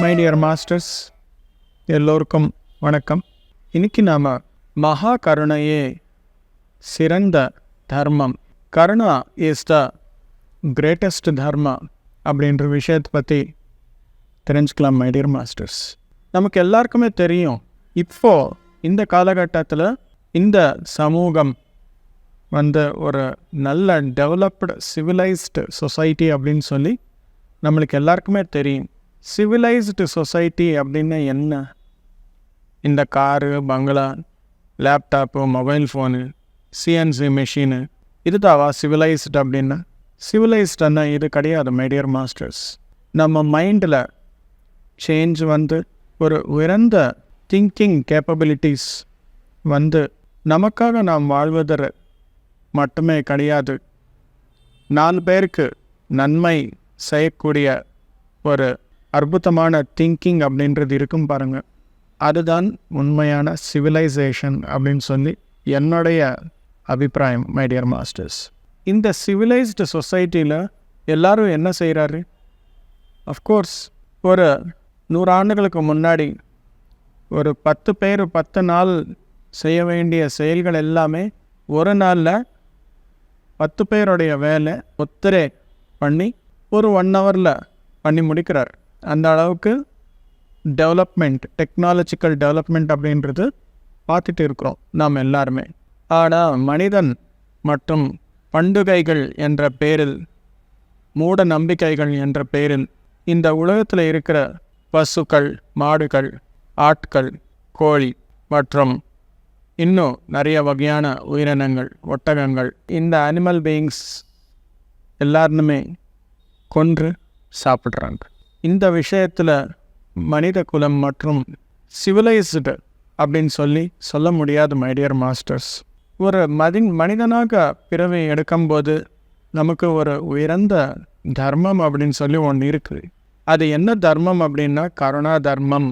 My dear masters எல்லோருக்கும் வணக்கம். இன்னைக்கு நாம் மகா கருணையே சிறந்த தர்மம் karuna is the greatest dharma அப்படின்ற விஷயத்தை பற்றி தெரிஞ்சுக்கலாம் மை டியர் மாஸ்டர்ஸ் நமக்கு எல்லாருக்குமே தெரியும் இப்போ இந்த காலகட்டத்தில் இந்த சமூகம் வந்து ஒரு நல்ல டெவலப்டு சிவிலைஸ்டு சொசைட்டி அப்படின்னு சொல்லி நம்மளுக்கு எல்லாருக்குமே தெரியும். சிவிலைஸ்டு சொசைட்டி அப்படின்னா என்ன? இந்த காரு பங்களா laptop mobile phone CNC machine இதுதாவா civilised அப்படின்னா? சிவிலைஸ்டுன்னா இது கிடையாது மைடியர் மாஸ்டர்ஸ் நம்ம மைண்டில் சேஞ்ச் வந்து ஒரு உயர்ந்த திங்கிங் கேப்பபிலிட்டிஸ் வந்து நமக்காக நாம் வாழ்வதற்கு மட்டுமே கிடையாது. நாலு பேருக்கு நன்மை செய்யக்கூடிய ஒரு அற்புதமான திங்கிங் அப்படின்றது இருக்கும் பாருங்கள் அதுதான் உண்மையான சிவிலைசேஷன் அப்படின்னு சொல்லி என்னுடைய அபிப்பிராயம் மைடியர் மாஸ்டர்ஸ் இந்த சிவிலைஸ்டு சொசைட்டியில் எல்லாரும் என்ன செய்கிறாரு அஃப்கோர்ஸ் ஒரு நூறு ஆண்டுகளுக்கு முன்னாடி ஒரு பத்து பேர் பத்து நாள் செய்ய வேண்டிய செயல்கள் எல்லாமே ஒரு நாளில் பத்து பேருடைய வேலை ஒத்தரே பண்ணி ஒரு ஒன் ஹவரில் பண்ணி முடிக்கிறார். அந்த அளவுக்கு டெவலப்மெண்ட் டெக்னாலஜிக்கல் டெவலப்மெண்ட் அப்படின்றது பார்த்துட்டு இருக்கிறோம் நாம் எல்லாருமே. ஆனால் மனிதன் மற்றும் பண்டுகைகள் என்ற பேரில் மூட நம்பிக்கைகள் என்ற பேரில் இந்த உலகத்தில் இருக்கிற பசுக்கள் மாடுகள் ஆட்கள் கோழி மற்றும் இன்னும் நிறைய வகையான உயிரினங்கள் ஒட்டகங்கள் இந்த அனிமல் பீயிங்ஸ் எல்லாருமே கொன்று சாப்பிட்றாங்க. இந்த விஷயத்தில் மனித குலம் மற்றும் சிவிலைஸ்டு அப்படின்னு சொல்லி சொல்ல முடியாது மைடியர் மாஸ்டர்ஸ் ஒரு மதி மனிதனாக பிறவி எடுக்கும்போது நமக்கு ஒரு உயர்ந்த தர்மம் அப்படின்னு சொல்லி ஒன்று இருக்குது அது என்ன தர்மம் அப்படின்னா கருணா தர்மம்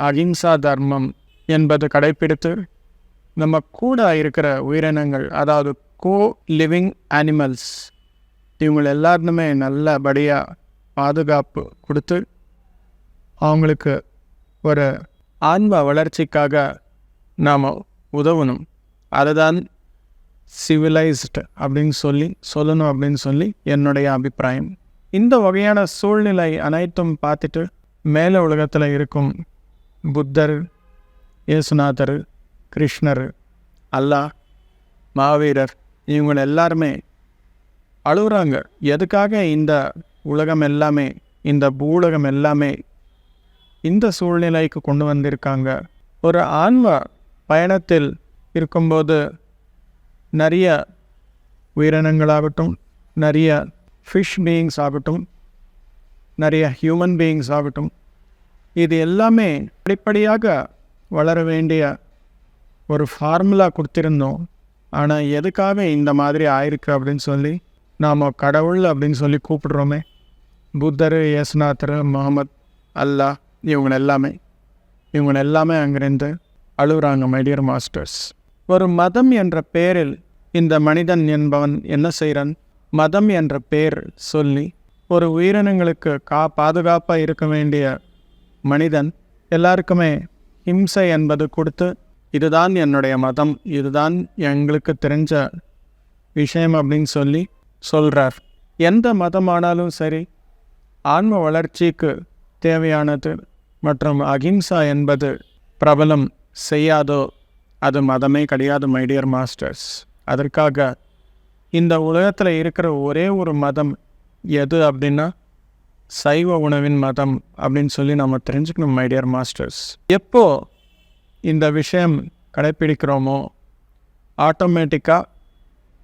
அகிம்சா தர்மம் என்பது கடைப்பிடித்து நம்ம கூட இருக்கிற உயிரினங்கள் அதாவது கோ லிவிங் அனிமல்ஸ் இவங்க எல்லாருமே நல்லபடியாக பாதுகாப்பு கொடுத்து அவங்களுக்கு ஒரு ஆன்ம வளர்ச்சிக்காக நாம் உதவணும். அதுதான் சிவிலைஸ்டு அப்படின்னு சொல்லி சொல்லணும் அப்படின்னு சொல்லி என்னுடைய அபிப்பிராயம். இந்த வகையான சூழ்நிலை அனைத்தும் பார்த்துட்டு மேலே உலகத்தில் இருக்கும் புத்தர் இயேசுநாதர் கிருஷ்ணர் அல்லாஹ் மாவீரர் இவங்க எல்லாருமே அழுகுறாங்க. எதுக்காக இந்த உலகம் எல்லாமே இந்த பூலகம் எல்லாமே இந்த சூழ்நிலைக்கு கொண்டு வந்திருக்காங்க. ஒரு ஆன்ம பயணத்தில் இருக்கும்போது நிறைய உயிரினங்களாகட்டும் நிறைய ஃபிஷ் பீயிங்ஸ் ஆகட்டும் நிறைய ஹியூமன் பீயிங்ஸ் ஆகட்டும் இது எல்லாமே படிப்படியாக வளர வேண்டிய ஒரு ஃபார்முலா கொடுத்துருந்தோம். ஆனால் எதுக்காக இந்த மாதிரி ஆயிருக்கு அப்படின்னு சொல்லி நாம் கடவுள் அப்படின்னு சொல்லி கூப்பிடுறோமே. புத்தர் யேசுநாத்தர் முகமத் அல்லாஹ் இவங்க எல்லாமே இவங்க எல்லாமே அங்கிருந்து அழுகுறாங்க மைடியர் மாஸ்டர்ஸ் ஒரு மதம் என்ற பெயரில் இந்த மனிதன் என்பவன் என்ன செய்கிறான் மதம் என்ற பெயர் சொல்லி ஒரு உயிரினங்களுக்கு கா பாதுகாப்பாக இருக்க வேண்டிய மனிதன் எல்லாருக்குமே ஹிம்சை என்பது கொடுத்து இதுதான் என்னுடைய மதம் இதுதான் எங்களுக்கு தெரிஞ்ச விஷயம் அப்படின்னு சொல்லி சொல்கிறார் எந்த மதமானாலும் சரி ஆன்ம வளர்ச்சிக்கு தேவையானது மற்றும் அகிம்சா என்பது பிரபலம் செய்யாதோ அது மதமே கிடையாது மைடியர் மாஸ்டர்ஸ் அதற்காக இந்த உலகத்தில் இருக்கிற ஒரே ஒரு மதம் எது அப்படின்னா சைவ உணவின் மதம் அப்படின்னு சொல்லி நம்ம தெரிஞ்சுக்கணும் மைடியர் மாஸ்டர்ஸ் எப்போ இந்த விஷயம் கடைப்பிடிக்கிறோமோ ஆட்டோமேட்டிக்காக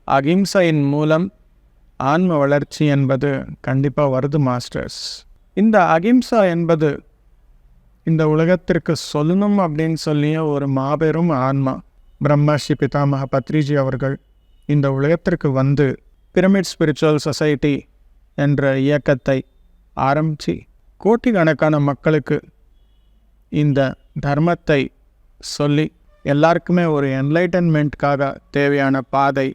அகிம்சையின் மூலம் ஆன்ம வளர்ச்சி என்பது கண்டிப்பாக வருது மாஸ்டர்ஸ். இந்த அகிம்சா என்பது இந்த உலகத்திற்கு சொல்லணும் அப்படின்னு சொல்லிய ஒரு மாபெரும் ஆன்மா பிரம்மஸ்ரீ பிதாமக பத்ரிஜி அவர்கள் இந்த உலகத்திற்கு வந்து பிரமிட் ஸ்பிரிச்சுவல் சொசைட்டி என்ற இயக்கத்தை ஆரம்பித்து கோட்டிக்கணக்கான மக்களுக்கு இந்த தர்மத்தை சொல்லி எல்லாருக்குமே ஒரு என்லைட்டன்மெண்ட்காக தேவையான பாதை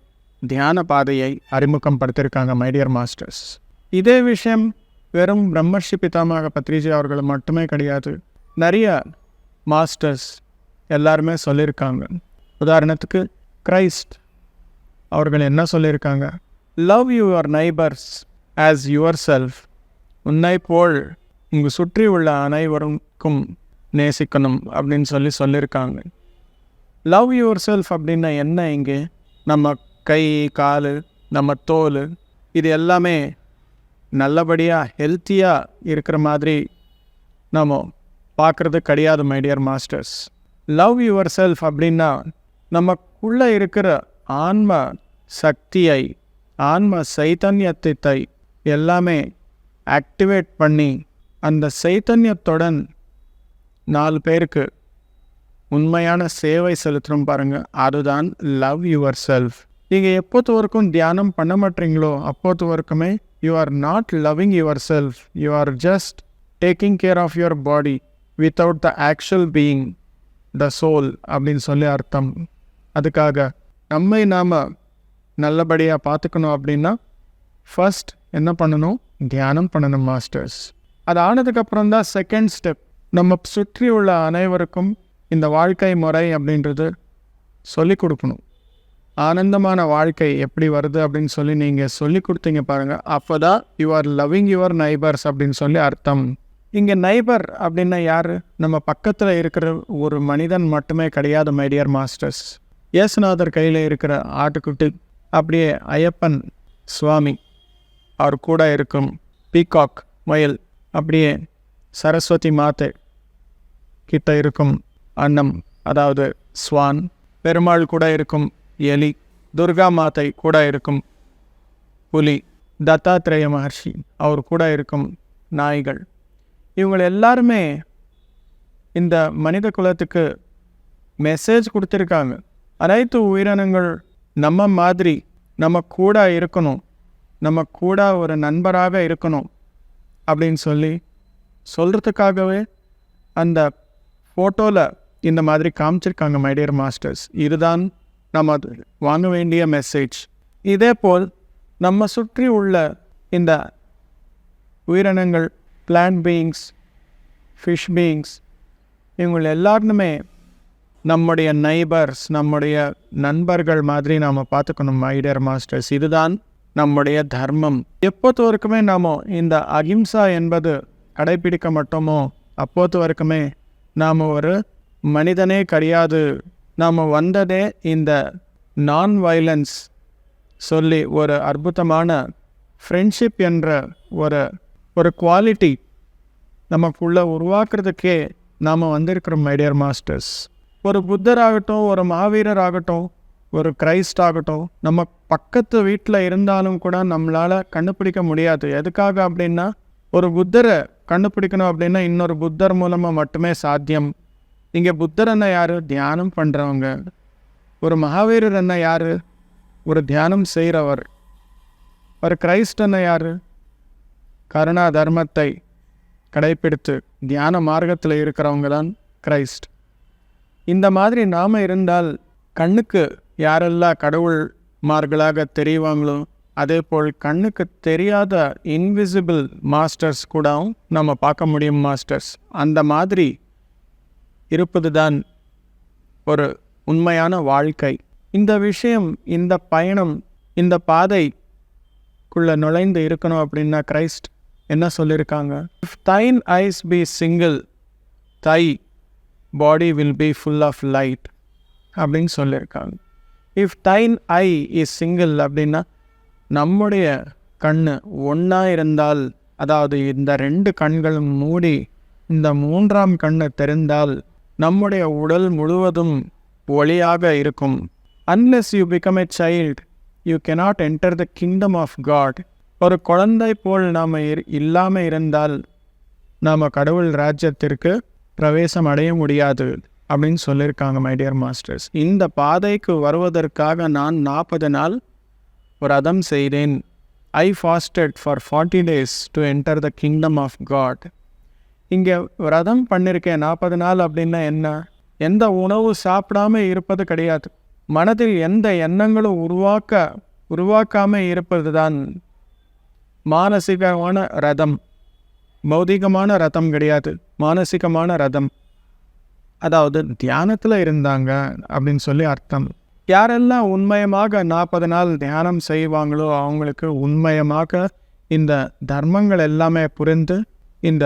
தியான பாதையை அறிமுகம் படுத்தியிருக்காங்க மைடியர் மாஸ்டர்ஸ் இதே விஷயம் வெறும் பிரம்மர்ஷி பிதாமாக பத்ரிஜி அவர்கள் மட்டுமே கிடையாது நிறைய மாஸ்டர்ஸ் எல்லாருமே சொல்லியிருக்காங்க. உதாரணத்துக்கு கிரைஸ்ட் அவர்கள் என்ன சொல்லியிருக்காங்க? Love your neighbours as yourself உன்னை போல் உங்கள் சுற்றி உள்ள அனைவருக்கும் நேசிக்கணும் அப்படின்னு சொல்லி சொல்லியிருக்காங்க. லவ் யுவர் செல்ஃப் அப்படின்னா என்ன இங்கே? நம்ம கை கால் நம்ம தோல் இது எல்லாமே நல்லபடியாக ஹெல்த்தியாக இருக்கிற மாதிரி நம்ம பார்க்குறது கிடையாது my dear masters love yourself அப்படின்னா நமக்குள்ளே இருக்கிற ஆன்ம சக்தியை ஆன்ம சைத்தன்யத்தை எல்லாமே ஆக்டிவேட் பண்ணி அந்த சைத்தன்யத்துடன் நாலு பேருக்கு உண்மையான சேவை செலுத்துகிறோம் பாருங்கள் அதுதான் லவ் யுவர் செல்ஃப் நீங்கள் எப்போது வரைக்கும் தியானம் பண்ண மாட்டீங்களோ அப்போத்து வரைக்குமே you are not loving yourself you are just taking care of your body without the actual being the soul அப்படின்னு சொல்லி அர்த்தம். அதுக்காக நம்மை நாம் நல்லபடியாக பார்த்துக்கணும் அப்படின்னா ஃபர்ஸ்ட் என்ன பண்ணணும்? தியானம் பண்ணணும் மாஸ்டர்ஸ் அது ஆனதுக்கப்புறம் தான் செகண்ட் ஸ்டெப் நம்ம சுற்றி உள்ள அனைவருக்கும் இந்த வாழ்க்கை முறை அப்படின்றது சொல்லிக் கொடுக்கணும். ஆனந்தமான வாழ்க்கை எப்படி வருது அப்படின்னு சொல்லி நீங்கள் சொல்லி கொடுத்தீங்க பாருங்கள் அப்போ தான் you are loving your neighbours அப்படின்னு சொல்லி அர்த்தம். இங்கே நைபர் அப்படின்னா யார்? நம்ம பக்கத்தில் இருக்கிற ஒரு மனிதன் மட்டுமே கிடையாது மைடியர் மாஸ்டர்ஸ் இயேசுநாதர் கையில் இருக்கிற ஆட்டுக்குட்டி அப்படியே ஐயப்பன் சுவாமி. அவர் கூட இருக்கும் பீகாக் மயில் அப்படியே சரஸ்வதி மாத்தை கிட்ட இருக்கும் அன்னம் அதாவது ஸ்வான் பெருமாள் கூட இருக்கும் எலி துர்கா மாத்தை கூட இருக்கும் புலி தத்தாத்திரேய மகர்ஷி அவர் கூட இருக்கும் நாய்கள். இவங்க எல்லாருமே இந்த மனித குலத்துக்கு மெசேஜ் கொடுத்துருக்காங்க. அனைத்து உயிரினங்கள் நம்ம மாதிரி நம்ம கூட இருக்கணும். நம்ம கூட ஒரு நண்பராக இருக்கணும் அப்படின்னு சொல்லி சொல்கிறதுக்காகவே அந்த ஃபோட்டோவில் இந்த மாதிரி காமிச்சிருக்காங்க மைடியர் மாஸ்டர்ஸ் இதுதான் நம்ம வாங்க வேண்டிய மெசேஜ் இதே போல் நம்ம சுற்றி உள்ள இந்த உயிரினங்கள் பிளான்ட் பீயிங்ஸ் ஃபிஷ் பீயிங்ஸ் இவங்க எல்லாருமே நம்முடைய நைபர்ஸ் நம்முடைய நண்பர்கள் மாதிரி நாம் பார்த்துக்கணும் மைடர் மாஸ்டர்ஸ் இதுதான் நம்முடைய தர்மம். எப்போது வரைக்குமே நாம் இந்த அகிம்சா என்பது கடைபிடிக்க மாட்டோமோ? அப்போது வரைக்குமே நாம் ஒரு மனிதனே கிடையாது. நாம் வந்ததே இந்த நான் வைலன்ஸ் சொல்லி ஒரு அற்புதமான ஃப்ரெண்ட்ஷிப் என்ற ஒரு ஒரு குவாலிட்டி நமக்குள்ளே உருவாக்குறதுக்கே நாம் வந்திருக்கிறோம் மைடியர் மாஸ்டர்ஸ் ஒரு புத்தர் ஆகட்டும் ஒரு மாவீரர் ஆகட்டும் ஒரு கிரைஸ்ட் ஆகட்டும் நம்ம பக்கத்து வீட்டில் இருந்தாலும் கூட நம்மளால் கண்டுபிடிக்க முடியாது. எதுக்காக அப்படின்னா ஒரு புத்தரை கண்டுபிடிக்கணும் அப்படின்னா இன்னொரு புத்தர் மூலமாக மட்டுமே சாத்தியம். இங்கே புத்தர் யார்? தியானம் பண்ணுறவங்க ஒரு மகாவீரர் என்ன யார்? ஒரு தியானம் செய்கிறவர் ஒரு கிரைஸ்ட் என்ன யார்? கருணா தர்மத்தை கடைப்பிடித்து தியான மார்க்கத்தில் இருக்கிறவங்க தான் கிரைஸ்ட் இந்த மாதிரி நாம் இருந்தால் கண்ணுக்கு யாரெல்லாம் கடவுள் மார்களாக தெரிவாங்களோ அதே போல் கண்ணுக்கு தெரியாத இன்விசிபிள் மாஸ்டர்ஸ் கூடவும் நம்ம பார்க்க முடியும் மாஸ்டர்ஸ் அந்த மாதிரி இருப்பதுதான் ஒரு உண்மையான வாழ்க்கை. இந்த விஷயம் இந்த பயணம் இந்த பாதைக்குள்ளே நுழைந்து இருக்கணும் அப்படின்னா கிரைஸ்ட் என்ன சொல்லியிருக்காங்க if thine eyes be single thy body will be full of light அப்படின்னு சொல்லியிருக்காங்க if thine eye is single அப்படின்னா நம்முடைய கண் ஒன்றா இருந்தால் அதாவது இந்த ரெண்டு கண்களும் மூடி இந்த மூன்றாம் கண்ணை தெரிந்தால் நம்முடைய உடல் முழுவதும் ஒளியாக இருக்கும். Unless you become a child you cannot enter the kingdom of God ஒரு குழந்தை போல் நாம் இர் இல்லாமல் இருந்தால் நாம் கடவுள் ராஜ்யத்திற்கு பிரவேசம் அடைய முடியாது அப்படின்னு சொல்லியிருக்காங்க மை டியர் மாஸ்டர்ஸ் இந்த பாதைக்கு வருவதற்காக நான் நாற்பது நாள் விரதம் செய்தேன். I fasted for forty days to enter the kingdom of God இங்கே விரதம் பண்ணியிருக்கேன் நாற்பது நாள் அப்படின்னா என்ன? எந்த உணவு சாப்பிடாம இருப்பது கிடையாது. மனதில் எந்த எண்ணங்களும் உருவாக்க உருவாக்காமல் இருப்பது தான் மானசிகமான ரதம். பௌதிகமான ரதம் கிடையாது. மானசிகமான ரதம். அதாவது தியானத்தில் இருந்தாங்க அப்படின்னு சொல்லி அர்த்தம். யாரெல்லாம் உண்மயமாக நாற்பது நாள் தியானம் செய்வாங்களோ அவங்களுக்கு உண்மயமாக இந்த தர்மங்கள் எல்லாமே புரிந்து இந்த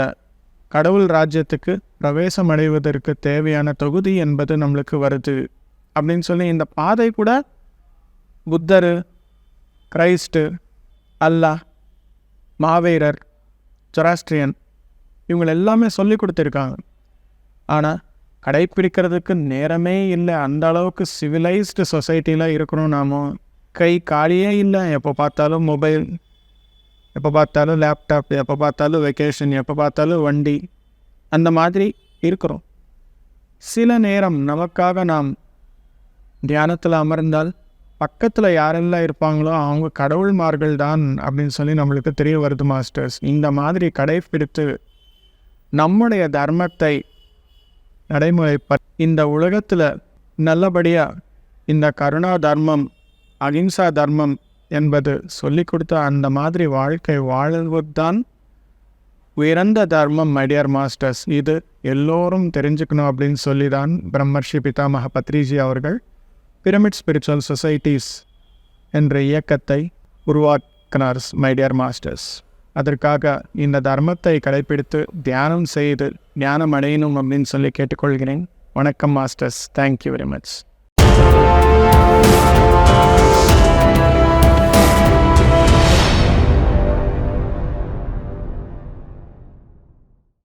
கடவுள் ராஜ்யத்துக்கு பிரவேசம் அடைவதற்கு தேவையான தொகுதி என்பது நம்மளுக்கு வருது. அப்படின்னு சொல்லி இந்த பாதை கூட புத்தர் கிரைஸ்டு அல்லாஹ் மாவீரர் ஜொராஸ்ட்ரியன் இவங்க எல்லாமே சொல்லி கொடுத்துருக்காங்க. ஆனால் கடைப்பிடிக்கிறதுக்கு நேரமே இல்லை. அந்த அளவுக்கு சிவிலைஸ்டு சொசைட்டியில் இருக்கிறோம் நாம. கை காலியே இல்லை. எப்போ பார்த்தாலும் மொபைல் எப்போ பார்த்தாலும் லேப்டாப் எப்போ பார்த்தாலும் வெக்கேஷன் எப்போ பார்த்தாலும் வண்டி அந்த மாதிரி இருக்கிறோம். சில நேரம் நமக்காக நாம் தியானத்தில் அமர்ந்தால் பக்கத்தில் யாரெல்லாம் இருப்பாங்களோ அவங்க கடவுள்மார்கள் தான் அப்படின்னு சொல்லி நம்மளுக்கு தெரிய வருது மாஸ்டர்ஸ் இந்த மாதிரி கடைப்பிடித்து நம்முடைய தர்மத்தை நடைமுறைப்ப இந்த உலகத்தில் நல்லபடியாக இந்த கருணா தர்மம் அகிம்சா தர்மம் என்பது சொல்லிக் கொடுத்த அந்த மாதிரி வாழ்க்கை வாழ்வதுதான் உயர்ந்த தர்மம் மைடியர் மாஸ்டர்ஸ் இது எல்லோரும் தெரிஞ்சுக்கணும் அப்படின்னு சொல்லி தான் பிரம்மர்ஷி பிதாமக பத்ரிஜி அவர்கள் பிரமிட் ஸ்பிரிச்சுவல் சொசைட்டிஸ் என்ற இயக்கத்தை உருவாக்கினார் மைடியர் மாஸ்டர்ஸ் அதற்காக இந்த தர்மத்தை கடைப்பிடித்து தியானம் செய்து ஞானம் அடையணும் அப்படின்னு சொல்லி கேட்டுக்கொள்கிறேன். வணக்கம் மாஸ்டர்ஸ் தேங்க்யூ வெரி மச்